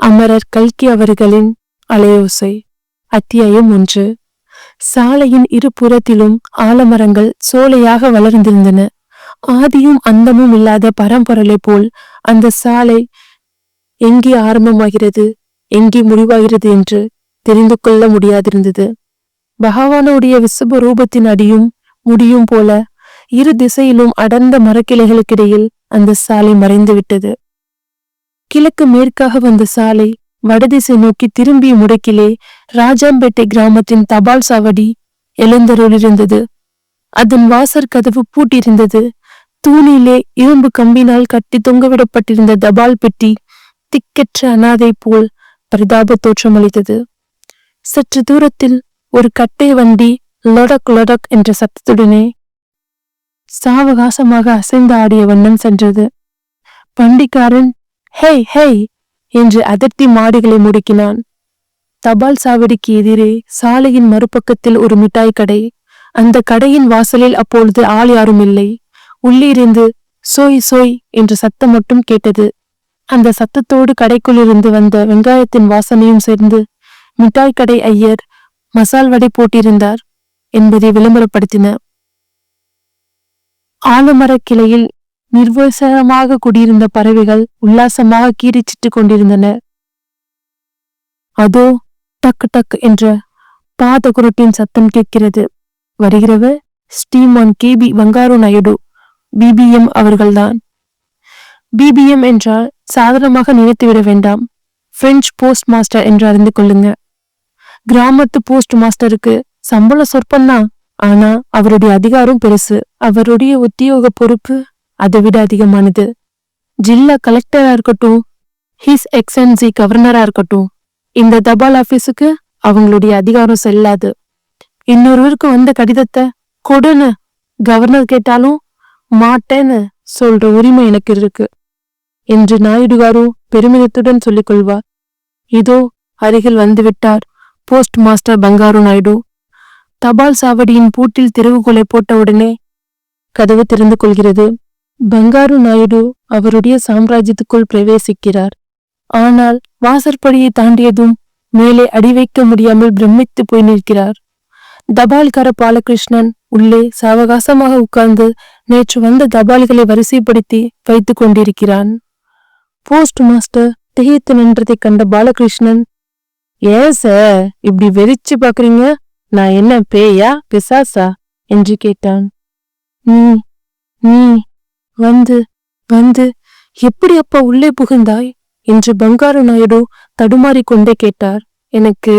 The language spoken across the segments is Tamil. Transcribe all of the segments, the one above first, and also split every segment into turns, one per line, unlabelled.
அமரர் கல்கி அவர்களின் அலையோசை. அத்தியாயம் ஒன்று. சாலையின் இருபுறத்திலும் ஆலமரங்கள் சோலையாக வளர்ந்திருந்தன. ஆதியும் அந்தமும் இல்லாத பரம்பொருளை போல் அந்த சாலை எங்கே ஆரம்பமாகிறது எங்கே முடிவாகிறது என்று தெரிந்து கொள்ள முடியாதிருந்தது. பகவானுடைய விசுப ரூபத்தின் அடியும் முடியும் போல இரு திசையிலும் அடர்ந்த மரக்கிளைகளுக்கிடையில் அந்த சாலை மறைந்து விட்டது கிழக்கு மேற்காக வந்த சாலை வடதிசை நோக்கி திரும்பிய முடக்கிலே ராஜாம்பேட்டை கிராமத்தின் தபால் சாவடி எழுந்தருளிருந்தது. அதன் வாசற் கதவு பூட்டியிருந்தது. தூணிலே இரும்பு கம்பினால் கட்டி தொங்கவிடப்பட்டிருந்த தபால் பெட்டி திக்கற்ற அனாதை போல் பரிதாப தோற்றமளித்தது சற்று தூரத்தில் ஒரு கட்டை வண்டி லொடக் லொடக் என்ற சத்தத்துடனே சாவகாசமாக அசைந்து ஆடிய வண்ணம் சென்றது. வண்டிக்காரன் ஹேய் ஹேய் என்று அதிர்த்தி மாடுகளை முடுக்கினான். தபால் சாவடிக்கு எதிரே சாலையின் மறுபக்கத்தில் ஒரு மிட்டாய் கடை. அந்த கடையின் வாசலில் அப்பொழுது ஆள் யாரும் இல்லை. உள்ளிருந்து சோய் சோய் என்ற சத்தம் மட்டும் கேட்டது. அந்த சத்தத்தோடு கடைக்குள்ளிருந்து வந்த வெங்காயத்தின் வாசனையும் சேர்ந்து மிட்டாய் கடை ஐயர் மசால் வடை போட்டிருந்தார் என்பதை விளம்பரப்படுத்தின. ஆலமரக் கிளையில் நிர்வசனமாக குடியிருந்த பறவைகள் உல்லாசமாக கீரிச்சிட்டு கொண்டிருந்தன. அதோ டக்கு டக்கு என்ற பாதகுரட்டின் சத்தம் கேட்கிறது. வருகிறவர் ஸ்டீமான் K. P. Vangaru Naidu BPM அவர்கள்தான். பிபிஎம் என்றால் சாதாரணமாக நினைத்துவிட வேண்டாம். பிரெஞ்சு போஸ்ட் மாஸ்டர் என்று அறிந்து கொள்ளுங்க. கிராமத்து போஸ்ட் மாஸ்டருக்கு சம்பள சொற்பந்தான். ஆனா அவருடைய அதிகாரம் பெருசு. அவருடைய உத்தியோக பொறுப்பு அதை விட அதிகமானது. ஜில்லா கலெக்டரா இருக்கட்டும் ஹிஸ் எக்ஸன்சி கவர்னரா இருக்கட்டும் இந்த தபால் ஆபீஸுக்கு அவங்களுடைய அதிகாரம் செல்லாது. இன்னொருவருக்கு வந்த கடிதத்தை கொடுன்னு கவர்னர் கேட்டாலும் மாட்டேன்னு சொல்ற உரிமை எனக்கு இருக்கு என்று நாயுடுகாரும் பெருமிதத்துடன் சொல்லிக் கொள்வார். இதோ அருகில் வந்துவிட்டார் போஸ்ட் மாஸ்டர் பங்காரு நாயுடு. தபால் சாவடியின் பூட்டில் திறவுகோலை போட்டவுடனே கதவு திறந்து கொள்கிறது. பங்காரு நாயுடு அவருடைய சாம்ராஜ்யத்துக்குள் பிரவேசிக்கிறார். ஆனால் வாசற்படியை தாண்டியதும் மேலே அடி வைக்க முடியாமல் பிரமித்து போய் நிற்கிறார். தபால்கார பாலகிருஷ்ணன் உள்ளே சாவகாசமாக உட்கார்ந்து நேற்று வந்த தபால்களை வரிசைப்படுத்தி வைத்துக் கொண்டிருக்கிறான். போஸ்ட் மாஸ்டர் திகைத்து நின்றதைக் கண்ட பாலகிருஷ்ணன் ஏன் சார் இப்படி வெறிச்சு பாக்குறீங்க? நான் என்ன பேயா பிசாசா? என்று கேட்டான். நீ நீ வந்து வந்து எப்படி அப்பா உள்ளே புகுந்தாய்? என்று பங்காரு நாயுடு தடுமாறி கொண்டே கேட்டார். எனக்கு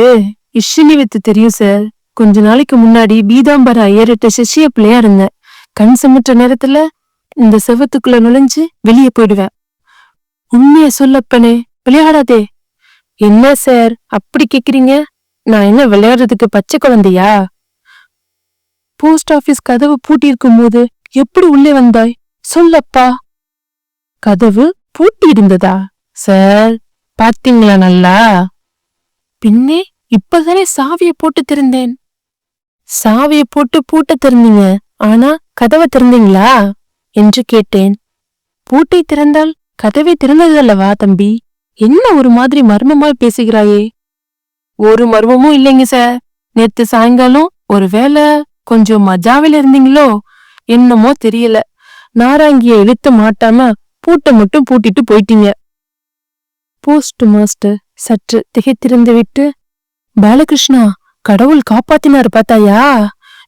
இஷினி வித்து தெரியும் சார். கொஞ்ச நாளைக்கு முன்னாடி பீதாம்பர ஐயர்கிட்ட சிஷிய பிள்ளையா இருந்தேன். கண் சிமிட்ட நேரத்துல இந்த செவத்துக்குள்ள நுழைஞ்சு வெளியே போயிடுவேன். உண்மைய சொல்லப்பனே விளையாடாதே. என்ன சார்? அப்படி கேக்குறீங்க? நான் என்ன விளையாடுறதுக்கு பச்சை குழந்தையா? போஸ்ட் ஆபீஸ் கதவு பூட்டியிருக்கும் போது எப்படி உள்ளே வந்தாய்? சொல்லப்பா. கதவு பூட்டி இருந்ததா சார் பாத்தீங்களா நல்லா? பின்னே இப்பதானே சாவிய போட்டு திறந்தேன். சாவிய போட்டு பூட்ட திறந்தீங்க ஆனா கதவை திறந்தீங்களா? என்று கேட்டேன். பூட்டை திறந்தால் கதவை திறந்ததல்லவா தம்பி? என்ன ஒரு மாதிரி மர்மமாய் பேசுகிறாயே? ஒரு மர்மமும் இல்லைங்க சார். நேத்து சாயங்காலம் ஒருவேளை கொஞ்சம் மஜாவில் இருந்தீங்களோ என்னமோ தெரியல. நாராங்கிய இழுத்து மாட்டாம பூட்டை மட்டும் பூட்டிட்டு போயிட்டீங்க. போஸ்ட் மாஸ்டர் சற்று திகைத்திருந்து விட்டு பாலகிருஷ்ணா கடவுள் காப்பாத்தினார் பார்த்தாயா?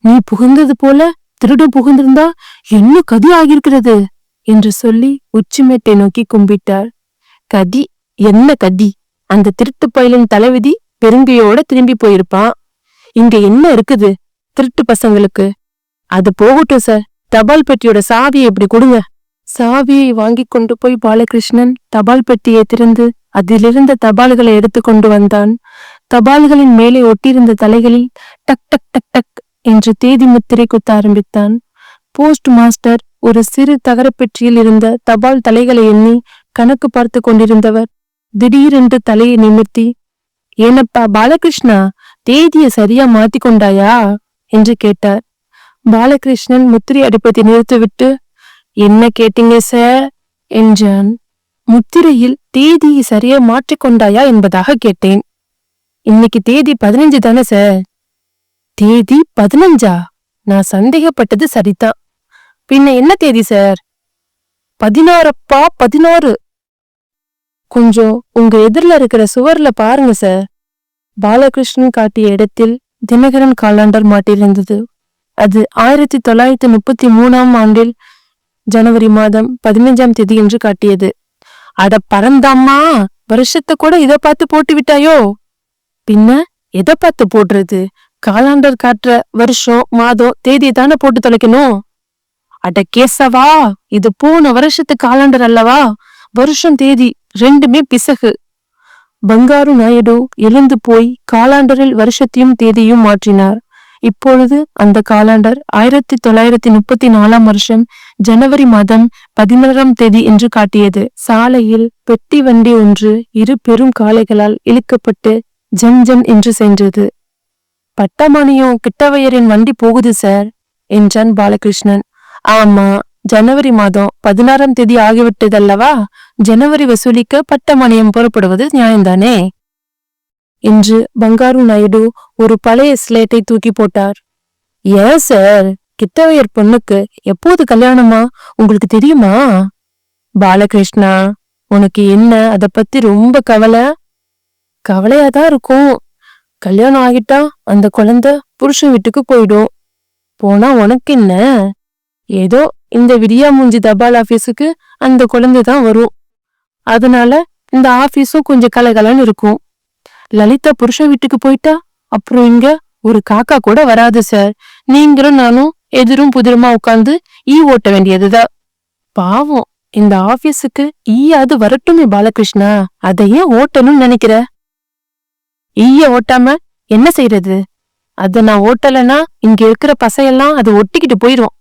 நீ புகுந்தது போல திருடு புகுந்திருந்தா என்ன கதி ஆகியிருக்கிறது? என்று சொல்லி உச்சிமேட்டை நோக்கி கும்பிட்டார் கதி? என்ன கதி? அந்த திருட்டு பயலின் தலைவிதி பெருங்கையோட திரும்பி போயிருப்பான் இங்க என்ன இருக்குது? திருட்டு பசங்களுக்கு. அது போகட்டும் சார் தபால் பெட்டியோட சாவியை இப்படி கொடுங்க. சாவியை வாங்கி கொண்டு போய் பாலகிருஷ்ணன் தபால் பெட்டியை திறந்து அதிலிருந்த தபால்களை எடுத்து கொண்டு வந்தான். தபால்களின் மேலே ஒட்டியிருந்த தலைகளில் டக் டக் டக் டக் என்று தேதி முத்திரை குத்த ஆரம்பித்தான். போஸ்ட் மாஸ்டர் ஒரு சிறு தகரப்பெட்டியில் இருந்த தபால் தலைகளை எண்ணி கணக்கு பார்த்து கொண்டிருந்தவர் திடீரென்று தலையை நிமிர்த்தி ஏனப்பா பாலகிருஷ்ணா தேதியை சரியா மாத்தி கொண்டாயா? என்று கேட்டார். பாலகிருஷ்ணன் முத்திரை அடிப்பதை நிறுத்திவிட்டு என்ன கேட்டீங்க சார்? என்றான். முத்திரையில் தேதியை சரியா மாற்றிக்கொண்டாயா என்பதாக கேட்டேன். இன்னைக்கு தேதி பதினஞ்சு தானே சார்? தேதி பதினஞ்சா? நான் சந்தேகப்பட்டது சரிதான். பின்ன என்ன தேதி சார்? பதினாறப்பா பதினாறு கொஞ்சம் உங்க எதிரில் இருக்கிற சுவர்ல பாருங்க சார். பாலகிருஷ்ணன் காட்டிய இடத்தில் தினகரன் காலாண்டர் மாட்டியிருந்தது. அது ஆயிரத்தி தொள்ளாயிரத்தி முப்பத்தி மூணாம் ஆண்டில் ஜனவரி மாதம் பதினஞ்சாம் தேதி என்று காட்டியது. அட பறந்தாமா வருஷத்தை கூட இதை பார்த்து போட்டு விட்டாயோ? பின்ன எதை பார்த்து போடுறது? காலாண்டர் காட்டுற வருஷம் மாதம் தேதியை தானே போட்டு தொலைக்கணும்? அட கேசவா இது போன வருஷத்து காலாண்டர் அல்லவா? வருஷம் தேதி ரெண்டுமே பிசகு. பங்காரு நாயுடு எழுந்து போய் காலாண்டரில் வருஷத்தையும் தேதியும் மாற்றினார். இப்பொழுது அந்த காலாண்டர் ஆயிரத்தி தொள்ளாயிரத்தி முப்பத்தி நாலாம் வருஷம் ஜனவரி மாதம் பதினாறாம் தேதி என்று காட்டியது. சாலையில் பெட்டி வண்டி ஒன்று இரு பெரும் காளைகளால் இழுக்கப்பட்டு ஜம் ஜம் என்று சென்றது. பட்டமணியும் கிட்டவையரின் வண்டி போகுது சார் என்றான் பாலகிருஷ்ணன். ஆமா ஜனவரி மாதம் பதினாறாம் தேதி ஆகிவிட்டதல்லவா? ஜனவரி வசூலிக்க பட்டமணியம் புறப்படுவது நியாயம்தானே? என்று பங்காரு நாயுடு ஒரு பழைய ஸ்லேட்டை தூக்கி போட்டார். ஏன் சார்? கிட்டவையர் பொண்ணுக்கு எப்போது கல்யாணமா? உங்களுக்கு தெரியுமா? பாலகிருஷ்ணா உனக்கு என்ன அத பத்தி ரொம்ப கவலை? கவலையாதான் இருக்கும். கல்யாணம் ஆகிட்டா அந்த குழந்தை புருஷன் வீட்டுக்கு போயிடும். போனா உனக்கு என்ன? ஏதோ இந்த விடியா மூஞ்சி தபால் ஆபீஸுக்கு அந்த குழந்தை தான் வரும். அதனால இந்த ஆபீஸும் கொஞ்சம் கலகலன்னு இருக்கும். லலிதா புருஷன் வீட்டுக்கு போயிட்டா? அப்புறம் இங்க ஒரு காக்கா கூட வராது சார் நீங்களும் நானும் எதிரும் புதிரமா உட்கார்ந்து ஈ ஓட்ட வேண்டியதுதான் பாவம். இந்த ஆபீஸுக்கு ஈயாது வரட்டுமே பாலகிருஷ்ணா. அதை ஏன் ஓட்டணும்னு நினைக்கிற? ஈய ஓட்டாம என்ன செய்யறது அத நான் ஓட்டலைன்னா இங்க இருக்கிற பசையெல்லாம் அது ஒட்டிக்கிட்டு போயிரும்.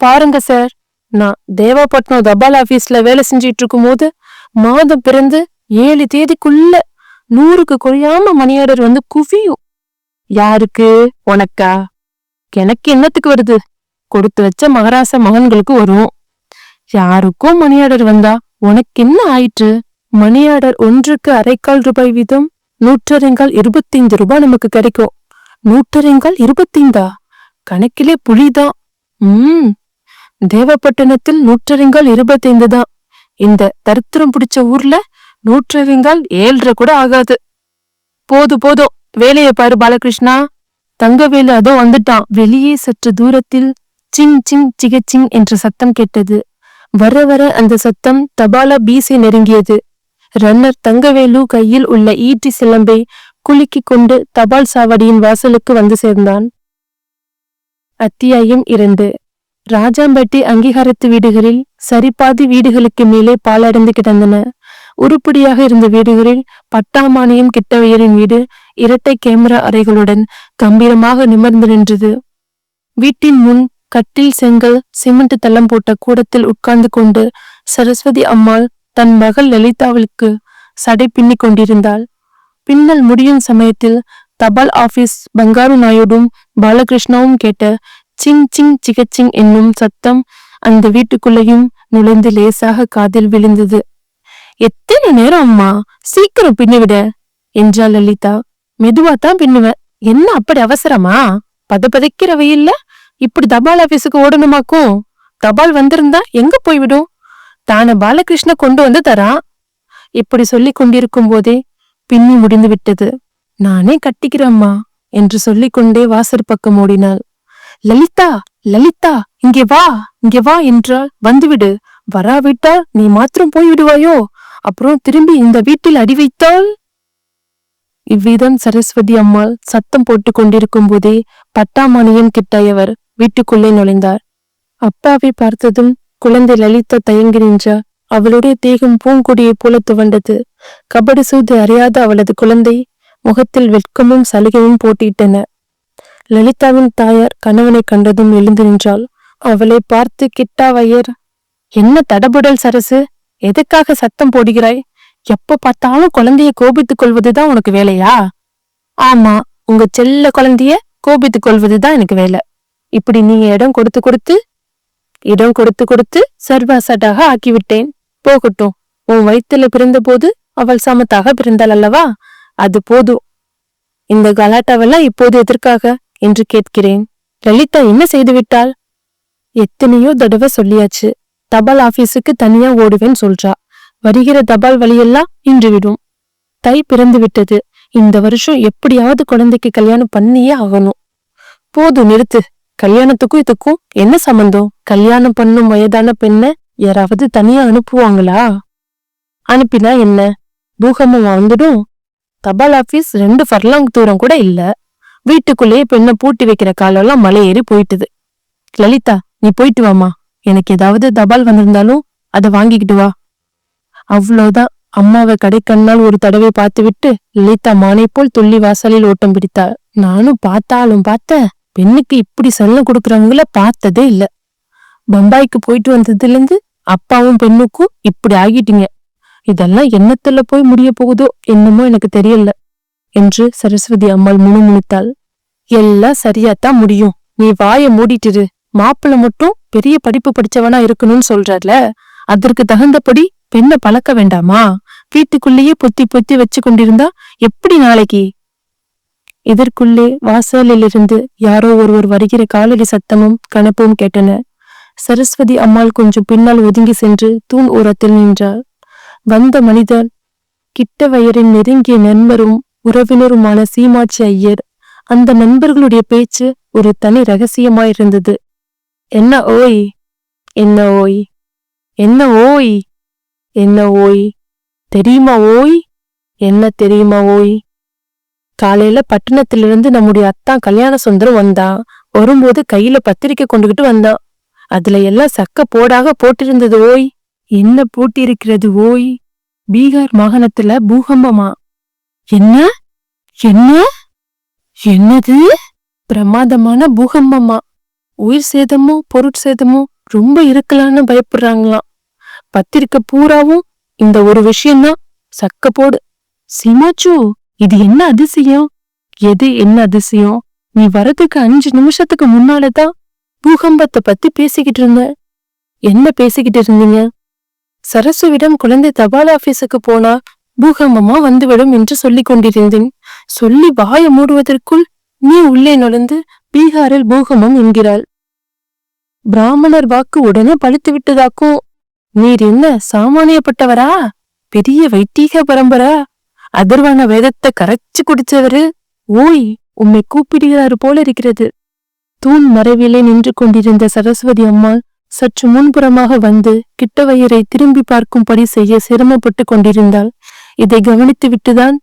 பாருங்க சார் நான் தேவாப்பட்டினம் தபால் ஆபீஸ்ல வேலை செஞ்சிட்டு இருக்கும் போது மாதம் பிறந்து ஏழு தேதிக்குள்ள நூறுக்கு குறையாம மணியாடர் வந்து குவியும். யாருக்கு? உனக்கா? எனக்கு என்னத்துக்கு வருது? கொடுத்து வச்ச மகராச மகன்களுக்கு வரும். யாருக்கும் மணியாடர் வந்தா உனக்கு என்ன ஆயிற்று? மணியாடர் ஒன்றுக்கு அரைக்கால் ரூபாய் வீதம் நூற்றரைங்கால் இருபத்தைந்து ரூபாய் நமக்கு கிடைக்கும். நூற்றரைங்கால் இருபத்தைந்தா? கணக்கிலே புலிதான் உம் தேவப்பட்டினத்தில் நூற்றரைங்கால் இருபத்தைந்து தான் இந்த தரித்திரம் பிடிச்ச ஊர்ல நூற்றவிங்கால் ஏழ்ரை கூட ஆகாது. போது போதும் வேலையை பாரு பாலகிருஷ்ணா. தங்கவேலு அதோ வந்துட்டான். வெளியே சற்று தூரத்தில் சிங் சிங் சிகச்சிங் என்ற சத்தம் கேட்டது. வர வர அந்த சத்தம் தபாலா பீசை நெருங்கியது. ரன்னர் தங்கவேலு கையில் உள்ள ஈட்டி சிலம்பை குலுக்கிக் கொண்டு தபால் சாவடியின் வாசலுக்கு வந்து சேர்ந்தான். அத்தியாயம் இரண்டு. ராஜாம்பட்டி அங்கீகாரத்து வீடுகளில் சரிபாதி வீடுகளுக்கு மேலே பாலடைந்து கிடந்தன. உருப்படியாக இருந்த வீடுகளில் பட்டாமானியம் கிட்டவையரின் வீடு இரட்டை கேமரா அறைகளுடன் கம்பீரமாக நிமிர்ந்து நின்றது. வீட்டின் முன் கட்டில் செங்கல் சிமெண்ட் தளம் போட்ட கூடத்தில் உட்கார்ந்து கொண்டு சரஸ்வதி அம்மாள் தன் மகள் லலிதாவுக்கு சடை பின்னிக் கொண்டிருந்தாள். பின்னல் முடியும் சமயத்தில் தபால் ஆபீஸ் பங்காரு நாயுடும் பாலகிருஷ்ணாவும் கேட்ட சிங் சிங் சிகச்சிங் என்னும் சத்தம் அந்த வீட்டுக்குள்ளேயும் நுழைந்து லேசாக காதில் விழுந்தது. எத்தனை நேரம் அம்மா? சீக்கிரம் பின்னுவிட என்றாள் லலிதா. மெதுவா தான் பின்னுவேன். என்ன அப்படி அவசரமா? பத பதைக்கிற வெயில்ல இப்படி தபால் ஆபீஸுக்கு ஓடணுமாக்கும்? தபால் வந்திருந்தா எங்க போய்விடும்? தான பாலகிருஷ்ண கொண்டு வந்து தரான். இப்படி சொல்லி கொண்டிருக்கும் போதே பின்னி முடிந்து விட்டது. நானே கட்டிக்கிறேம்மா என்று சொல்லிக்கொண்டே வாசற் பக்கம் ஓடினாள். லலிதா லலிதா இங்கே வா இங்கே வா என்றால் வந்துவிடு. வராவிட்டால் நீ மாத்திரம் போய் விடுவாயோ அப்புறம் திரும்பி இந்த வீட்டில் அடி வைத்தால்? இவ்விதம் சரஸ்வதி அம்மாள் சத்தம் போட்டுக் கொண்டிருக்கும் போதே பட்டாமணியம் கிட்டாயவர் வீட்டுக்குள்ளே நுழைந்தார். அப்பாவை பார்த்ததும் குழந்தை லலிதா தயங்கி நின்றார் அவளுடைய தேகம் பூங்கொடியைப் போல துவண்டது. கபடி சூது அறியாத அவளது குழந்தை முகத்தில் வெட்கமும் சலுகையும் போட்டியிட்டன லலிதாவின் தாயார் கணவனை கண்டதும் எழுந்து நின்றாள். அவளை பார்த்து கிட்டாவையர் என்ன தடபுடல் சரசு? எதுக்காக சத்தம் போடுகிறாய்? எப்ப பார்த்தாலும் குழந்தைய கோபித்துக் கொள்வதுதான் உனக்கு வேலையா? ஆமா உங்க செல்ல குழந்தைய கோபித்துக் கொள்வதுதான் எனக்கு வேலை. இப்படி நீங்க இடம் கொடுத்து கொடுத்து இடம் கொடுத்து கொடுத்து சர்வாசட்டாக ஆக்கிவிட்டேன். போகட்டும் உன் வயிற்றுல பிறந்தபோது அவள் சமத்தாக பிறந்தாள் அல்லவா? அது போதும். இந்த கலாட்டாவெல்லாம் இப்போது எதற்காக? என்று கேட்கிறேன். லலிதா என்ன செய்து விட்டாள் எத்தனையோ தடவை சொல்லியாச்சு. தபால் ஆபீஸுக்கு தனியா ஓடுவேன் சொல்றா. வருகிற தபால் வழியெல்லாம் இன்று விடும். தை பிறந்து விட்டது. இந்த வருஷம் எப்படியாவது குழந்தைக்கு கல்யாணம் பண்ணியே ஆகணும். போதும் நிறுத்து. கல்யாணத்துக்கும் இதுக்கும் என்ன சம்பந்தம்? கல்யாணம் பண்ணும் வயதான பெண்ணை யாராவது தனியா அனுப்புவாங்களா? அனுப்பினா என்ன? பூகம்பம் வந்துடும் தபால் ஆபீஸ் ரெண்டு ஃபர்லாங் தூரம் கூட இல்ல. வீட்டுக்குள்ளேயே பெண்ணை பூட்டி வைக்கிற காலம்லாம் மலை ஏறி போயிட்டுது. லலிதா நீ போயிட்டு வாமா எனக்கு ஏதாவது தபால் வந்திருந்தாலும் அதை வாங்கிக்கிட்டு வா. அவ்வளோதான் அம்மாவை கடைக்கண்ணால் ஒரு தடவை பார்த்து விட்டு லலிதா மானை போல் துள்ளி வாசலில் ஓட்டம் பிடித்தாள். நானும் பார்த்தாலும் பார்த்த பெண்ணுக்கு இப்படி செல்லம் கொடுக்குறவங்கள பார்த்ததே இல்லை. பம்பாய்க்கு போயிட்டு வந்ததுலேருந்து அப்பாவும் பெண்ணுக்கும் இப்படி ஆகிட்டீங்க. இதெல்லாம் என்னத்துல போய் முடிய போகுதோ என்னமோ எனக்கு தெரியல என்று சரஸ்வதி அம்மாள் முணுமுணுத்தாள். எல்லாம் சரியாத்தான் முடியும். நீ வாய மூடிட்டிரு மாப்பிள்ளை மட்டும் பெரிய படிப்பு படிச்சவனா இருக்கணும்னு சொல்றார்ல அதற்கு தகுந்தபடி பெண்ணை பழக்க வேண்டாமா? வீட்டுக்குள்ளேயே பொத்தி பொத்தி வச்சு கொண்டிருந்தா எப்படி நாளைக்கு? இதற்குள்ளே வாசலிலிருந்து யாரோ ஒருவர் வருகிற காலடி சத்தமும் கணப்பும் கேட்டன. சரஸ்வதி அம்மாள் கொஞ்சம் பின்னால் ஒதுங்கி சென்று தூண் ஓரத்தில் நின்றார் வந்த மனிதர் கிட்ட வயரின் நெருங்கிய நண்பரும் உறவினருமான சீமாட்சி ஐயர் அந்த நண்பர்களுடைய பேச்சு ஒரு தனி ரகசியமாயிருந்தது. என்ன ஓய்? என்ன ஓய்? என்ன ஓய்? என்ன ஓய்? தெரியுமா ஓய்? என்ன தெரியுமா ஓய்? காலையில பட்டணத்திலிருந்து நம்முடைய அத்தான் கல்யாண சுந்தரம் வந்தான் வரும்போது கையில பத்திரிக்கை கொண்டுகிட்டு வந்தான் அதுல எல்லாம் சக்க போடாக போட்டிருந்தது ஓய். என்ன போட்டிருக்கிறது ஓய்? பீகார் மாகாணத்துல பூகம்பமா? என்ன? என்ன? என்னது? பிரமாதமான பூகம்பமா? உயிர் சேதமும் பொருட்சேதமும் ரொம்ப இருக்கலான்னு பயப்படுறாங்களாம். பத்திரிக்கை பூராவும் இந்த ஒரு விஷயம்தான். சக்க போடு. சிமாச்சு இது என்ன அதிசயம்? எது என்ன அதிசயம்? நீ வரதுக்கு அஞ்சு நிமிஷத்துக்கு முன்னாலதான் பூகம்பத்தை பத்தி பேசிக்கிட்டு இருந்த. என்ன பேசிக்கிட்டு இருந்தீங்க? சரசுவிடம் குழந்தை தபால் ஆபீஸுக்கு போனா பூகம்பமா வந்துவிடும் என்று சொல்லிக் கொண்டிருந்தேன். சொல்லி வாய மூடுவதற்குள் நீ உள்ளே நுழைந்து பீகாரில் பூகமம் என்கிறாள். பிராமணர் வாக்கு உடனே பழுத்து விட்டதாக்கும் நீர் என்ன சாமானியப்பட்டவரா? பெரிய வைத்தீக பரம்பரா? அதர்வான வேதத்தை கரைச்சு குடிச்சவரு ஓய் உம்மை கூப்பிடுகிறாரு போல இருக்கிறது தூண் மறைவிலே நின்று கொண்டிருந்த சரஸ்வதி அம்மாள் சற்று முன்புறமாக வந்து கிட்டவயரை திரும்பி பார்க்கும்படி செய்ய சிரமப்பட்டு கொண்டிருந்தாள். இதை கவனித்து விட்டுதான்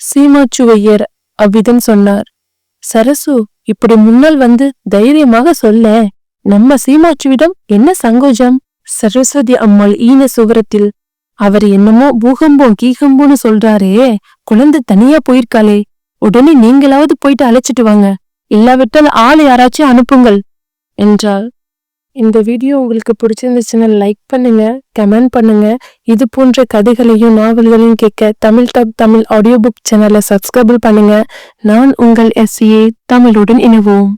சீமாச்சுவையர் அவ்விதம் சொன்னார். சரசு இப்படி முன்னால் வந்து தைரியமாக சொல்ல நம்ம சீமாச்சுவிடம் என்ன சங்கோஜம்? சரஸ்வதி அம்மாள் ஈன சுவரத்தில் அவர் என்னமோ பூகம்பம் கீகம்போன்னு சொல்றாரே குழந்தை தனியா போயிருக்காளே உடனே நீங்களாவது போயிட்டு அழைச்சிட்டு வாங்க இல்லாவிட்டால் ஆள் யாராச்சும் அனுப்புங்கள் என்றாள். இந்த வீடியோ உங்களுக்கு பிடிச்சிருந்துச்சுன்னா லைக் பண்ணுங்க கமெண்ட் பண்ணுங்க. இது போன்ற கதைகளையும் நாவல்களையும் கேட்க Tamil top Tamil audio book சேனலை சப்ஸ்கிரைபிள் பண்ணுங்க. நான் உங்கள் எஸ்ஏ தமிழுடன் இணைவோம்.